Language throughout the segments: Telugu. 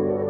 thank you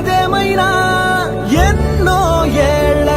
ఏదేమైనా ఎన్నో ఏళ్ళ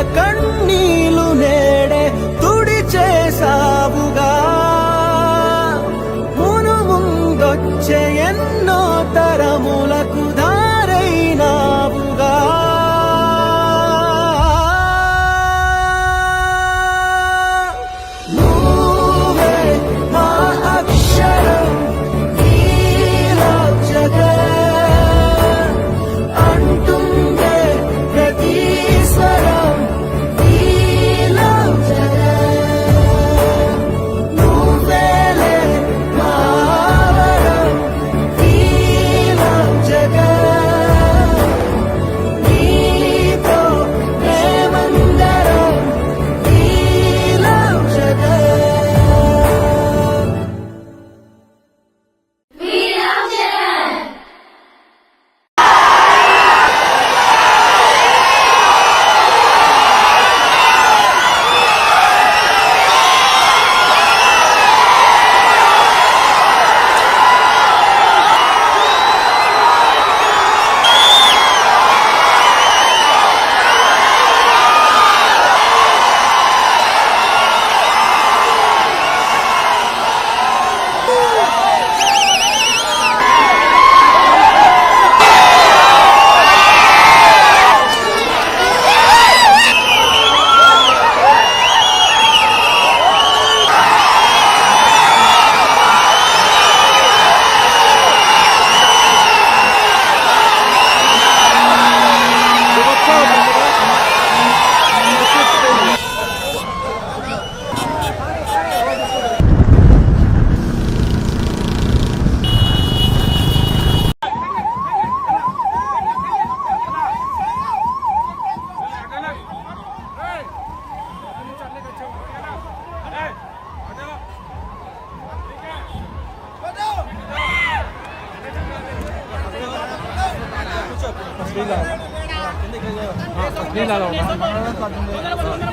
啊真的可以。来了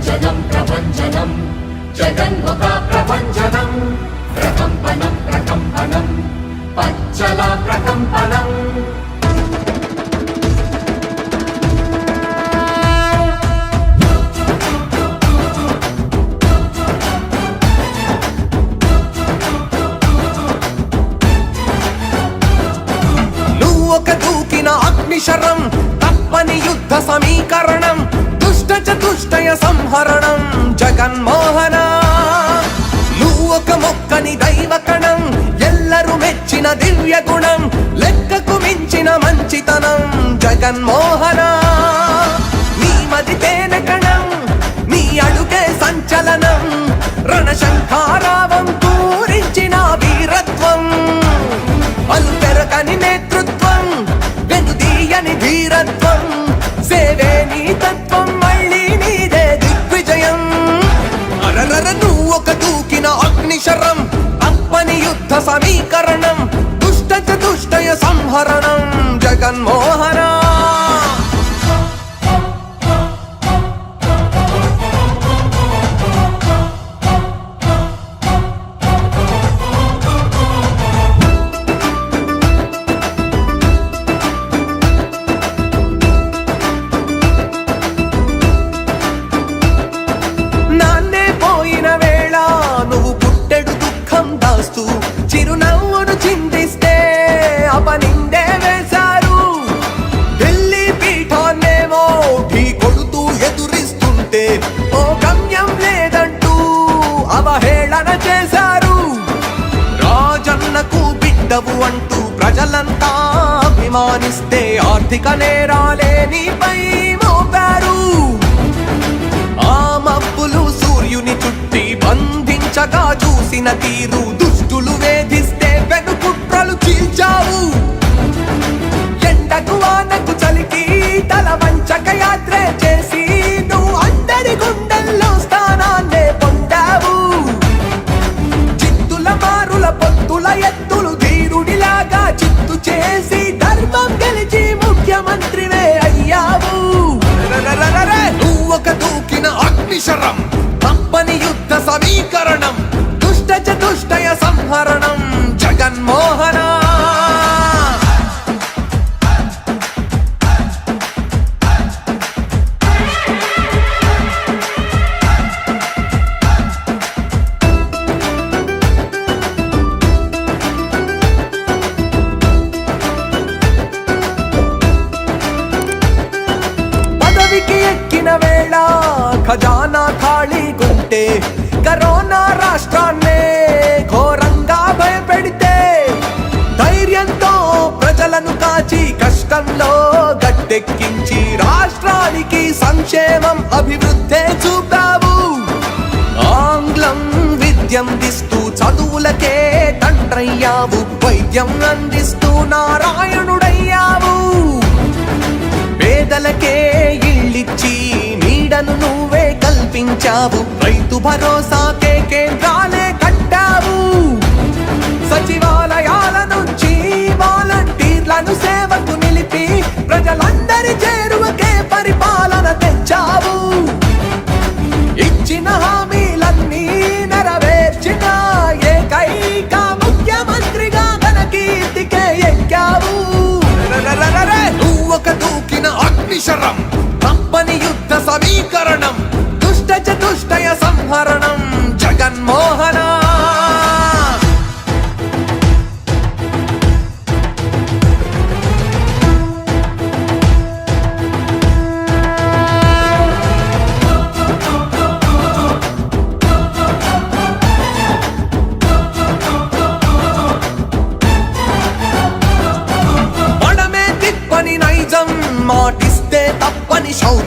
ప్రపంచనం ప్రపంచనం. జగన్ముఖ ప్రపంచనం. ప్రకంపనం ప్రకంపనం. పచ్చల ప్రకంపనం. నువ్వు ఒక దూకిన అగ్నిశరం తప్పని యుద్ధ సమీకరణం. అష్టచతుష్టయ సంహరణం జగన్మోహన. నువ్వు ఒక మొక్కని దైవకణం ఎల్లరు మెచ్చిన దివ్య గుణం లెక్కకు మించిన మంచితనం జగన్మోహనా. సమీకరణం దుష్ట చతుష్టయ సంహరణం జగన్మోహన్ ఎదురిస్తుంటే ఓ గమ్యం లేదంటూ అవహేళన చేశారు. రాజన్నకు బిడ్డవు అంటూ ప్రజలంతా అభిమానిస్తే ఆర్థిక నేరాలే నీపై మోపారు. ఆ మబ్బులు సూర్యుని చుట్టి బంధించగా చూసిన తీరు దుష్టులు వేధిస్తే వెనుకుట్రలు చీల్చావు. ఎండకు వానకు చలికి తల వంచకై అక్షరం తప్పని యుద్ధ సమీకరణం దుష్ట చతుష్టయ సంహరణం జగన్మోహనా గట్టెక్కించి రాష్ట్రానికి సంక్షేమం అభివృద్ధే చూపావు. ఆంగ్లం విద్యం దిస్తూ చదువులకే తండ్రయ్యావు. వైద్యం అందిస్తూ నారాయణుడయ్యావు. పేదలకే ఇళ్ళిచ్చి నీడను నువ్వే కల్పించావు. రైతు భరోసాకే కేంద్రాలే కట్టావు. సచివా పరిపాలన ఇచ్చిన హామీలన్నీ నెరవేర్చిన ఏకైక ముఖ్యమంత్రిగా తన కీర్తికే ఎక్కావు. నువ్వు ఒక దూకిన అగ్నిశరం తప్పని యుద్ధ సమీకరణం దుష్ట చతుష్టయ సంహరణం జగన్మోహనా.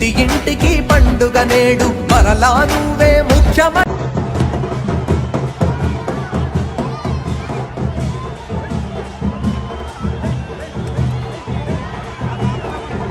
ఇంటి ఇంటికి పండుగ నేడు మరలా నువ్వే ముఖ్యమంత్రి